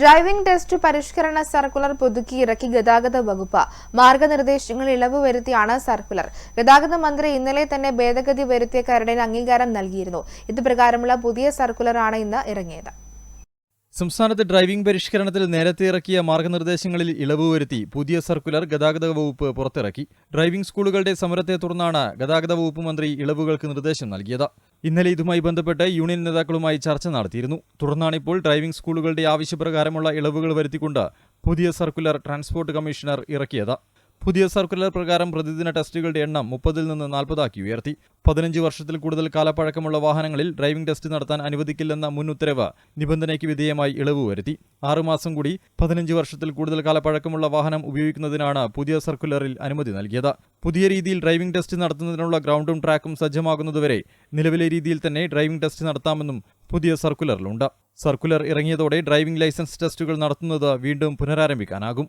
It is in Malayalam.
ഡ്രൈവിംഗ് ടെസ്റ്റ് പരിഷ്കരണ സർക്കുലർ പുതുക്കി ഇറക്കി ഗതാഗത വകുപ്പ്. മാർഗനിർദ്ദേശങ്ങൾ ഇളവ് വരുത്തിയാണ് സർക്കുലർ ഗതാഗത മന്ത്രി ഇന്നലെ തന്നെ ഭേദഗതി വരുത്തിയ കരടിന് അംഗീകാരം നൽകിയിരുന്നു. ഇതുപ്രകാരമുള്ള പുതിയ സർക്കുലറാണ് ഇന്ന് ഇറങ്ങിയത്. സംസ്ഥാനത്ത് ഡ്രൈവിംഗ് പരിഷ്കരണത്തിൽ നേരത്തെ ഇറക്കിയ മാർഗനിർദ്ദേശങ്ങളിൽ ഇളവ് വരുത്തി പുതിയ സർക്കുലർ ഗതാഗത വകുപ്പ് പുറത്തിറക്കി. ഡ്രൈവിംഗ് സ്കൂളുകളുടെ സമരത്തെ തുടർന്നാണ് ഗതാഗത വകുപ്പ് മന്ത്രി ഇളവുകൾക്ക് നിർദ്ദേശം നൽകിയത്. ഇന്നലെ ഇതുമായി ബന്ധപ്പെട്ട് യൂണിയൻ നേതാക്കളുമായി ചർച്ച നടത്തിയിരുന്നു. തുടർന്നാണിപ്പോൾ ഡ്രൈവിംഗ് സ്കൂളുകളുടെ ആവശ്യപ്രകാരമുള്ള ഇളവുകൾ വരുത്തിക്കൊണ്ട് പുതിയ സർക്കുലർ ട്രാൻസ്പോർട്ട് കമ്മീഷണർ ഇറക്കിയത്. പുതിയ സർക്കുലർ പ്രകാരം പ്രതിദിന ടെസ്റ്റുകളുടെ എണ്ണം മുപ്പതിൽ നിന്ന് നാൽപ്പതാക്കി ഉയർത്തി. പതിനഞ്ച് വർഷത്തിൽ കൂടുതൽ കാലപ്പഴക്കമുള്ള വാഹനങ്ങളിൽ ഡ്രൈവിംഗ് ടെസ്റ്റ് നടത്താൻ അനുവദിക്കില്ലെന്ന മുൻ ഉത്തരവ് നിബന്ധനയ്ക്ക് വിധേയമായി ഇളവ് വരുത്തി. ആറുമാസം കൂടി പതിനഞ്ച് വർഷത്തിൽ കൂടുതൽ കാലപ്പഴക്കമുള്ള വാഹനം ഉപയോഗിക്കുന്നതിനാണ് പുതിയ സർക്കുലറിൽ അനുമതി നൽകിയത്. പുതിയ രീതിയിൽ ഡ്രൈവിംഗ് ടെസ്റ്റ് നടത്തുന്നതിനുള്ള ഗ്രൗണ്ടും ട്രാക്കും സജ്ജമാകുന്നതുവരെ നിലവിലെ രീതിയിൽ തന്നെ ഡ്രൈവിംഗ് ടെസ്റ്റ് നടത്താമെന്നും പുതിയ സർക്കുലറിലുണ്ട്. സർക്കുലർ ഇറങ്ങിയതോടെ ഡ്രൈവിംഗ് ലൈസൻസ് ടെസ്റ്റുകൾ നടത്തുന്നത് വീണ്ടും പുനരാരംഭിക്കാനാകും.